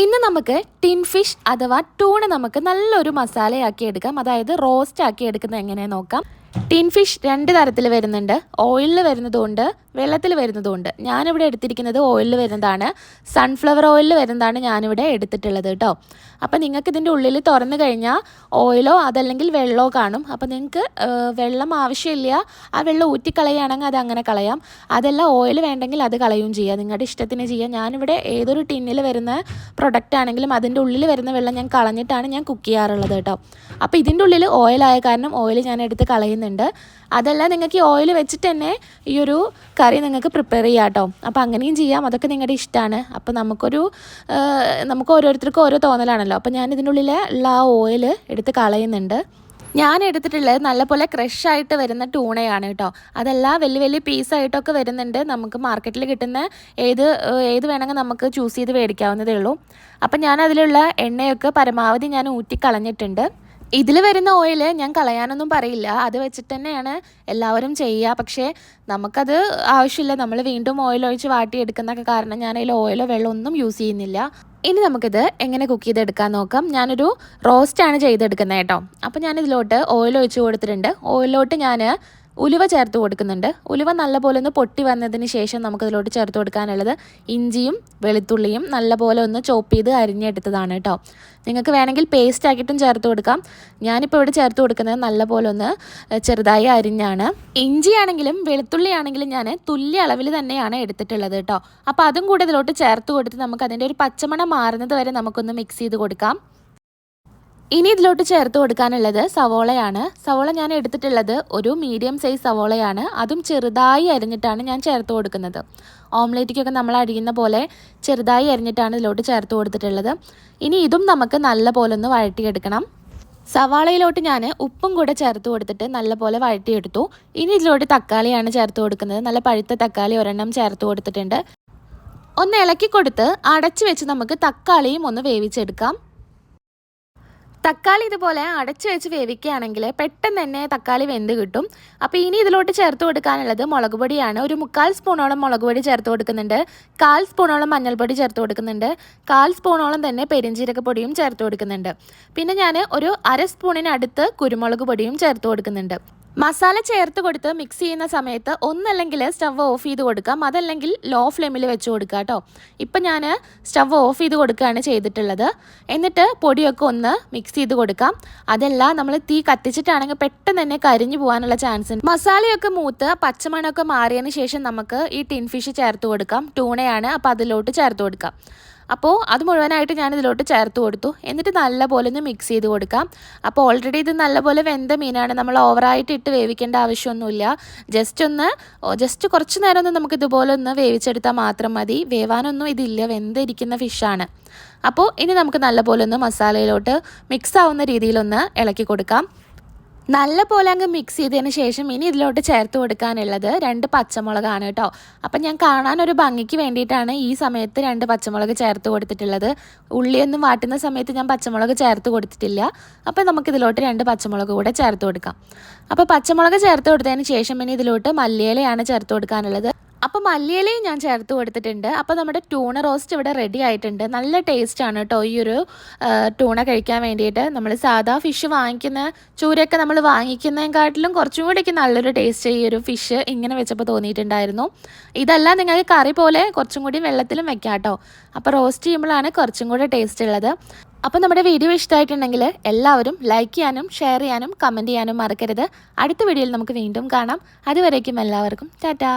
ഇന്ന് നമുക്ക് tin fish അഥവാ ടൂണ നമുക്ക് നല്ലൊരു മസാലയാക്കി എടുക്കാം അതായത് റോസ്റ്റ് ആക്കി എടുക്കുന്നത് എങ്ങനെ നോക്കാം. ടിൻ ഫിഷ് രണ്ട് തരത്തിൽ വരുന്നുണ്ട്. ഓയിലിൽ വരുന്നതുകൊണ്ട് വെള്ളത്തിൽ വരുന്നതുകൊണ്ട് ഞാനിവിടെ എടുത്തിരിക്കുന്നത് ഓയിലിൽ വരുന്നതാണ്. സൺഫ്ലവർ ഓയിലിൽ വരുന്നതാണ് ഞാനിവിടെ എടുത്തിട്ടുള്ളത് കേട്ടോ. അപ്പോൾ നിങ്ങൾക്ക് ഇതിന്റെ ഉള്ളിൽ തുറന്നു കഴിഞ്ഞാൽ ഓയിലോ അതല്ലെങ്കിൽ വെള്ളമോ കാണും. അപ്പോൾ നിങ്ങൾക്ക് വെള്ളം ആവശ്യമില്ല ആ വെള്ളം ഊറ്റിക്കളയുകയാണെങ്കിൽ അത് അങ്ങനെ കളയാം. അതെല്ലാം ഓയിൽ വേണ്ടെങ്കിൽ അത് കളയുകയും ചെയ്യുക നിങ്ങളുടെ ഇഷ്ടത്തിന് ചെയ്യാം. ഞാനിവിടെ ഏതൊരു ടിന്നിൽ വരുന്ന പ്രൊഡക്റ്റ് ആണെങ്കിലും അതിന്റെ ഉള്ളിൽ വരുന്ന വെള്ളം ഞാൻ കളഞ്ഞിട്ടാണ് ഞാൻ കുക്ക് ചെയ്യാറുള്ളത് കേട്ടോ. അപ്പോൾ ഇതിന്റെ ഉള്ളിൽ ഓയിലായ കാരണം ഓയിൽ ഞാൻ എടുത്ത് കളയുന്നുണ്ട് അതല്ല നിങ്ങൾക്ക് ഈ ഓയിൽ വെച്ചിട്ട് തന്നെ ഈ ഒരു കറി നിങ്ങൾക്ക് പ്രിപ്പയർ ചെയ്യാം കേട്ടോ അപ്പോൾ അങ്ങനെയും ചെയ്യാം. അതൊക്കെ നിങ്ങളുടെ ഇഷ്ടമാണ് അപ്പോൾ നമുക്കൊരു നമുക്ക് ഓരോരുത്തർക്കും ഓരോ തോന്നലാണല്ലോ. അപ്പോൾ ഞാൻ ഇതിന്റെ ഉള്ളിൽ ഉള്ള ആ ഓയിൽ എടുത്ത് കളയുന്നുണ്ട്. ഞാൻ എടുത്തിട്ടുള്ളത് നല്ലപോലെ ക്രഷ് ആയിട്ട് വരുന്ന ടൂണയാണ് കേട്ടോ അതല്ല വലിയ വലിയ പീസായിട്ടൊക്കെ വരുന്നുണ്ട്. നമുക്ക് മാർക്കറ്റിൽ കിട്ടുന്ന ഏത് ഏത് വേണമെങ്കിൽ നമുക്ക് ചൂസ് ചെയ്ത് മേടിക്കാവുന്നതേ ഉള്ളൂ. അപ്പം ഞാൻ അതിലുള്ള എണ്ണയൊക്കെ പരമാവധി ഞാൻ ഊറ്റി കളഞ്ഞിട്ടുണ്ട് ഇതിൽ വരുന്ന ഓയിൽ ഞാൻ കളയാനൊന്നും പറയില്ല. അത് വെച്ചിട്ട് തന്നെയാണ് എല്ലാവരും ചെയ്യുക. പക്ഷേ നമുക്കത് ആവശ്യമില്ല. നമ്മൾ വീണ്ടും ഓയിൽ ഒഴിച്ച് വാട്ടിയെടുക്കുന്നൊക്കെ കാരണം ഞാൻ അതിൽ ഓയിലോ വെള്ളമോ ഒന്നും യൂസ് ചെയ്യുന്നില്ല. ഇനി നമുക്കിത് എങ്ങനെ കുക്ക് ചെയ്തെടുക്കാൻ നോക്കാം. ഞാനൊരു റോസ്റ്റാണ് ചെയ്തെടുക്കുന്നത് കേട്ടോ. അപ്പോൾ ഞാനിതിലോട്ട് ഓയിൽ ഒഴിച്ച് കൊടുത്തിട്ടുണ്ട്. ഓയിലോട്ട് ഞാൻ ഉലുവ ചേർത്ത് കൊടുക്കുന്നുണ്ട്. ഉലുവ നല്ലപോലെ ഒന്ന് പൊട്ടി വന്നതിന് ശേഷം നമുക്കതിലോട്ട് ചേർത്ത് കൊടുക്കാനുള്ളത് ഇഞ്ചിയും വെളുത്തുള്ളിയും നല്ലപോലെ ഒന്ന് ചോപ്പ് ചെയ്ത് അരിഞ്ഞെടുത്തതാണ് കേട്ടോ നിങ്ങൾക്ക് വേണമെങ്കിൽ പേസ്റ്റ് ആക്കിയിട്ടും ചേർത്ത് കൊടുക്കാം. ഞാനിപ്പോൾ ഇവിടെ ചേർത്ത് കൊടുക്കുന്നത് നല്ലപോലെ ഒന്ന് ചെറുതായി അരിഞ്ഞാണ്. ഇഞ്ചിയാണെങ്കിലും വെളുത്തുള്ളി ആണെങ്കിലും ഞാൻ തുല്യ അളവിൽ തന്നെയാണ് എടുത്തിട്ടുള്ളത് കേട്ടോ അപ്പോൾ അതും കൂടെ ഇതിലോട്ട് ചേർത്ത് കൊടുത്ത് നമുക്ക് അതിന്റെ ഒരു പച്ചമണം മാറുന്നത് വരെ നമുക്കൊന്ന് മിക്സ് ചെയ്ത് കൊടുക്കാം. ഇനി ഇതിലോട്ട് ചേർത്ത് കൊടുക്കാനുള്ളത് സവോളയാണ്. സവോള ഞാൻ എടുത്തിട്ടുള്ളത് ഒരു മീഡിയം സൈസ് സവോളയാണ്. അതും ചെറുതായി അരിഞ്ഞിട്ടാണ് ഞാൻ ചേർത്ത് കൊടുക്കുന്നത്. ഓംലേറ്റിക്കൊക്കെ നമ്മൾ അരിയുന്ന പോലെ ചെറുതായി അരിഞ്ഞിട്ടാണ് ഇതിലോട്ട് ചേർത്ത് കൊടുത്തിട്ടുള്ളത്. ഇനി ഇതും നമുക്ക് നല്ല പോലെ ഒന്ന് വഴട്ടിയെടുക്കണം സവാളയിലോട്ട് ഞാൻ ഉപ്പും കൂടെ ചേർത്ത് കൊടുത്തിട്ട് നല്ലപോലെ വഴട്ടിയെടുത്തു ഇനി ഇതിലോട്ട് തക്കാളിയാണ് ചേർത്ത് കൊടുക്കുന്നത്. നല്ല പഴുത്ത തക്കാളി ഒരെണ്ണം ചേർത്ത് കൊടുത്തിട്ടുണ്ട്. ഒന്ന് ഇളക്കി കൊടുത്ത് അടച്ചു വെച്ച് നമുക്ക് തക്കാളിയും ഒന്ന് വേവിച്ചെടുക്കാം. തക്കാളി ഇതുപോലെ അടച്ചു വെച്ച് വേവിക്കുകയാണെങ്കിൽ പെട്ടെന്ന് തന്നെ തക്കാളി വെന്ത് കിട്ടും. അപ്പോൾ ഇനി ഇതിലോട്ട് ചേർത്ത് കൊടുക്കാനുള്ളത് മുളക് പൊടിയാണ്. ഒരു മുക്കാൽ സ്പൂണോളം മുളക് പൊടി ചേർത്ത് കൊടുക്കുന്നുണ്ട്. കാൽ സ്പൂണോളം മഞ്ഞൾപ്പൊടി ചേർത്ത് കൊടുക്കുന്നുണ്ട്. കാൽ സ്പൂണോളം തന്നെ പെരിഞ്ചീരക പൊടിയും ചേർത്ത് കൊടുക്കുന്നുണ്ട്. പിന്നെ ഞാൻ ഒരു അര സ്പൂണിനടുത്ത് കുരുമുളക് പൊടിയും ചേർത്ത് കൊടുക്കുന്നുണ്ട്. മസാല ചേർത്ത് കൊടുത്ത് മിക്സ് ചെയ്യുന്ന സമയത്ത് ഒന്നല്ലെങ്കിൽ സ്റ്റവ് ഓഫ് ചെയ്ത് കൊടുക്കാം. അതല്ലെങ്കിൽ ലോ ഫ്ലെയിമിൽ വെച്ച് കൊടുക്കുക കേട്ടോ. ഇപ്പം ഞാൻ സ്റ്റവ് ഓഫ് ചെയ്ത് കൊടുക്കുകയാണ് ചെയ്തിട്ടുള്ളത്. എന്നിട്ട് പൊടിയൊക്കെ ഒന്ന് മിക്സ് ചെയ്ത് കൊടുക്കാം. അതല്ല നമ്മൾ തീ കത്തിച്ചിട്ടാണെങ്കിൽ പെട്ടെന്ന് തന്നെ കരിഞ്ഞു പോകാനുള്ള ചാൻസ് ഉണ്ട്. മസാലയൊക്കെ മൂത്ത് പച്ചമണമൊക്കെ മാറിയതിന് ശേഷം നമുക്ക് ഈ ടിൻ ഫിഷ് ചേർത്ത് കൊടുക്കാം. ടൂണയാണ് അപ്പോൾ അതിലോട്ട് ചേർത്ത് കൊടുക്കാം. അപ്പോൾ അത് മുഴുവനായിട്ട് ഞാൻ ഇതിലോട്ട് ചേർത്ത് കൊടുത്തു. എന്നിട്ട് നല്ലപോലെ ഒന്ന് മിക്സ് ചെയ്ത് കൊടുക്കാം. അപ്പോൾ ഓൾറെഡി ഇത് നല്ലപോലെ വെന്ത മീനാണ്. നമ്മൾ ഓവറായിട്ട് ഇട്ട് വേവിക്കേണ്ട ആവശ്യമൊന്നുമില്ല. ജസ്റ്റ് ഒന്ന് ജസ്റ്റ് കുറച്ച് നേരം ഒന്ന് നമുക്ക് ഇതുപോലെ ഒന്ന് വേവിച്ചെടുത്താൽ മാത്രം മതി. വേവാനൊന്നും ഇതില്ല. വെന്തിരിക്കുന്ന ഫിഷാണ് അപ്പോൾ ഇനി നമുക്ക് നല്ലപോലെ ഒന്ന് മസാലയിലോട്ട് മിക്സ് ആവുന്ന രീതിയിലൊന്ന് ഇളക്കി കൊടുക്കാം. നല്ല പോലെ അങ്ങ് മിക്സ് ചെയ്തതിന് ശേഷം ഇനി ഇതിലോട്ട് ചേർത്ത് കൊടുക്കാനുള്ളത് രണ്ട് പച്ചമുളകാണ് കേട്ടോ. അപ്പം ഞാൻ കാണാൻ ഒരു ഭംഗിക്ക് വേണ്ടിയിട്ടാണ് ഈ സമയത്ത് രണ്ട് പച്ചമുളക് ചേർത്ത് കൊടുത്തിട്ടുള്ളത്. ഉള്ളിയൊന്നും വാട്ടുന്ന സമയത്ത് ഞാൻ പച്ചമുളക് ചേർത്ത് കൊടുത്തിട്ടില്ല. അപ്പം നമുക്കിതിലോട്ട് രണ്ട് പച്ചമുളക് കൂടെ ചേർത്ത് കൊടുക്കാം. അപ്പോൾ പച്ചമുളക് ചേർത്ത് കൊടുത്തതിന് ശേഷം ഇനി ഇതിലോട്ട് മല്ലിയിലയാണ് ചേർത്ത് കൊടുക്കാനുള്ളത്. അപ്പോൾ മല്ലിയിലയും ഞാൻ ചേർത്ത് കൊടുത്തിട്ടുണ്ട്. അപ്പോൾ നമ്മുടെ ട്യൂണ റോസ്റ്റ് ഇവിടെ റെഡി ആയിട്ടുണ്ട്. നല്ല ടേസ്റ്റാണ് കേട്ടോ ഈ ഒരു ട്യൂണ കഴിക്കാൻ വേണ്ടിയിട്ട്. നമ്മൾ സാധാ ഫിഷ് വാങ്ങിക്കുന്ന ചൂരയൊക്കെ നമ്മൾ വാങ്ങിക്കുന്നതിനെക്കാട്ടിലും കുറച്ചും കൂടിയൊക്കെ നല്ലൊരു ടേസ്റ്റ് ഈ ഒരു ഫിഷ് ഇങ്ങനെ വെച്ചപ്പോൾ തോന്നിയിട്ടുണ്ടായിരുന്നു. ഇതല്ല നിങ്ങൾക്ക് കറി പോലെ കുറച്ചും കൂടി വെള്ളത്തിലും വെക്കാം കേട്ടോ അപ്പോൾ റോസ്റ്റ് ചെയ്യുമ്പോഴാണ് കുറച്ചും കൂടി ടേസ്റ്റ് ഉള്ളത്. അപ്പോൾ നമ്മുടെ വീഡിയോ ഇഷ്ടമായിട്ടുണ്ടെങ്കിൽ എല്ലാവരും ലൈക്ക് ചെയ്യാനും ഷെയർ ചെയ്യാനും കമന്റ് ചെയ്യാനും മറക്കരുത്. അടുത്ത വീഡിയോയിൽ നമുക്ക് വീണ്ടും കാണാം. അതുവരേക്കും എല്ലാവർക്കും ടാറ്റാ.